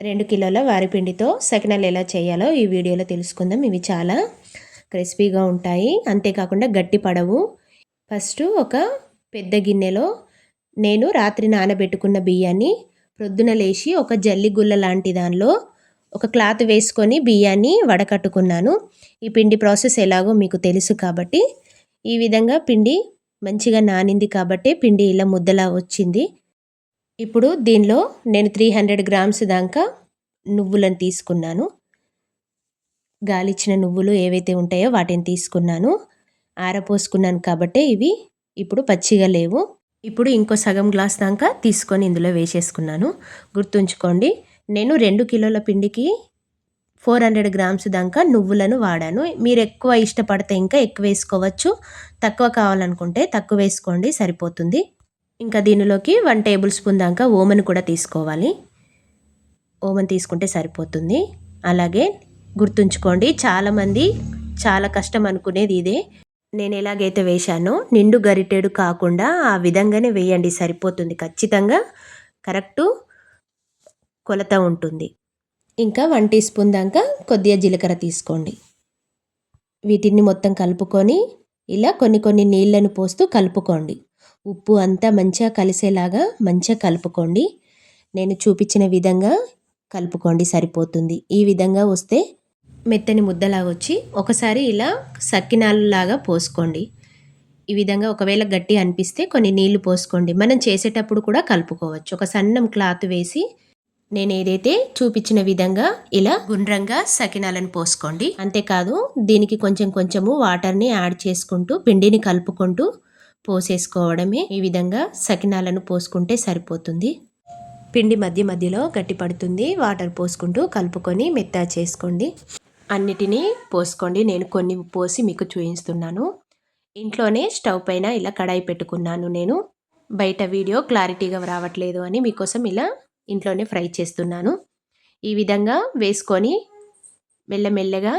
రెండు కిలోల వారిపిండితో సకినాలు ఎలా చేయాలో ఈ వీడియోలో తెలుసుకుందాం. ఇవి చాలా క్రిస్పీగా ఉంటాయి. అంతేకాకుండా గట్టి పడవు. ఫస్ట్ ఒక పెద్ద గిన్నెలో నేను రాత్రి నానబెట్టుకున్న బియ్యాన్ని ప్రొద్దున లేచి ఒక జల్లి గుల్ల లాంటి దానిలో ఒక క్లాత్ వేసుకొని బియ్యాన్ని వడకట్టుకున్నాను. ఈ పిండి ప్రాసెస్ ఎలాగో మీకు తెలుసు కాబట్టి ఈ విధంగా పిండి మంచిగా నానింది కాబట్టి పిండి ఇలా ముద్దలా వచ్చింది. ఇప్పుడు దీనిలో నేను త్రీ హండ్రెడ్ గ్రామ్స్ దాకా నువ్వులను తీసుకున్నాను. గాలిచ్చిన నువ్వులు ఏవైతే ఉంటాయో వాటిని తీసుకున్నాను. ఆరపోసుకున్నాను కాబట్టి ఇవి ఇప్పుడు పచ్చిగా లేవు. ఇప్పుడు ఇంకో సగం గ్లాస్ దాకా తీసుకొని ఇందులో వేసేసుకున్నాను. గుర్తుంచుకోండి నేను రెండు కిలోల పిండికి ఫోర్ హండ్రెడ్ గ్రామ్స్ దాకా నువ్వులను వాడాను. మీరు ఎక్కువ ఇష్టపడితే ఇంకా ఎక్కువ వేసుకోవచ్చు. తక్కువ కావాలనుకుంటే తక్కువ వేసుకోండి సరిపోతుంది. ఇంకా దీనిలోకి వన్ టేబుల్ స్పూన్ దాకా ఓమన్ కూడా తీసుకోవాలి. ఓమన్ తీసుకుంటే సరిపోతుంది. అలాగే గుర్తుంచుకోండి చాలామంది చాలా కష్టం అనుకునేది ఇదే. నేను ఎలాగైతే వేశానో నిండు గరిటెడు కాకుండా ఆ విధంగానే వేయండి సరిపోతుంది ఖచ్చితంగా. కరెక్టు కొలత ఉంటుంది. ఇంకా వన్ టీ స్పూన్ దాకా కొద్దిగా జీలకర్ర తీసుకోండి. వీటిని మొత్తం కలుపుకొని ఇలా కొన్ని కొన్ని నీళ్ళను పోస్తూ కలుపుకోండి. ఉప్పు అంతా మంచిగా కలిసేలాగా మంచిగా కలుపుకోండి. నేను చూపించిన విధంగా కలుపుకోండి సరిపోతుంది. ఈ విధంగా వస్తే మెత్తని ముద్దలా వచ్చి ఒకసారి ఇలా సక్కినాలులాగా పోసుకోండి. ఈ విధంగా ఒకవేళ గట్టి అనిపిస్తే కొన్ని నీళ్ళు పోసుకోండి. మనం చేసేటప్పుడు కూడా కలుపుకోవచ్చు. ఒక సన్నం క్లాత్ వేసి నేను ఏదైతే చూపించిన విధంగా ఇలా గుండ్రంగా సకినాలను పోసుకోండి. అంతేకాదు దీనికి కొంచెం కొంచెము వాటర్ని యాడ్ చేసుకుంటూ పిండిని కలుపుకుంటూ పోసేసుకోవడమే ఈ విధంగా సకినాలను పోసుకుంటే సరిపోతుంది. పిండి మధ్య మధ్యలో గట్టి పడుతుంది. వాటర్ పోసుకుంటూ కలుపుకొని మెత్త చేసుకోండి. అన్నిటినీ పోసుకోండి. నేను కొన్ని పోసి మీకు చూపిస్తున్నాను. ఇంట్లోనే స్టవ్ పైన ఇలా కడాయి పెట్టుకున్నాను నేను. బయట వీడియో క్లారిటీగా రావట్లేదు అని మీకోసం ఇలా ఇంట్లోనే ఫ్రై చేస్తున్నాను. ఈ విధంగా వేసుకొని మెల్లమెల్లగా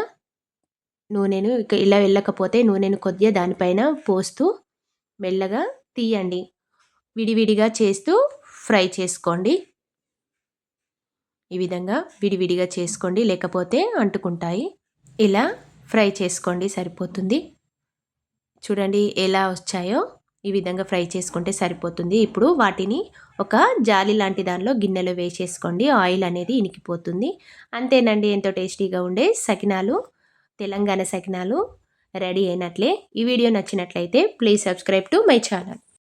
నూనెను ఇలా వెళ్ళకపోతే నూనెను కొద్దిగా దానిపైన పోస్తూ మెల్లగా తీయండి. విడివిడిగా చేస్తూ ఫ్రై చేసుకోండి. ఈ విధంగా విడివిడిగా చేసుకోండి లేకపోతే అంటుకుంటాయి. ఇలా ఫ్రై చేసుకోండి సరిపోతుంది. చూడండి ఎలా వచ్చాయో. ఈ విధంగా ఫ్రై చేసుకుంటే సరిపోతుంది. ఇప్పుడు వాటిని ఒక జాలి లాంటి దానిలో గిన్నెలో వేసేసుకోండి. ఆయిల్ అనేది ఇనికిపోతుంది. అంతేనండి ఎంతో టేస్టీగా ఉండే సకినాలు తెలంగాణ సకినాలు. రెడీ అయినట్లే. ఈ వీడియో నచ్చినట్లయితే please subscribe to my channel.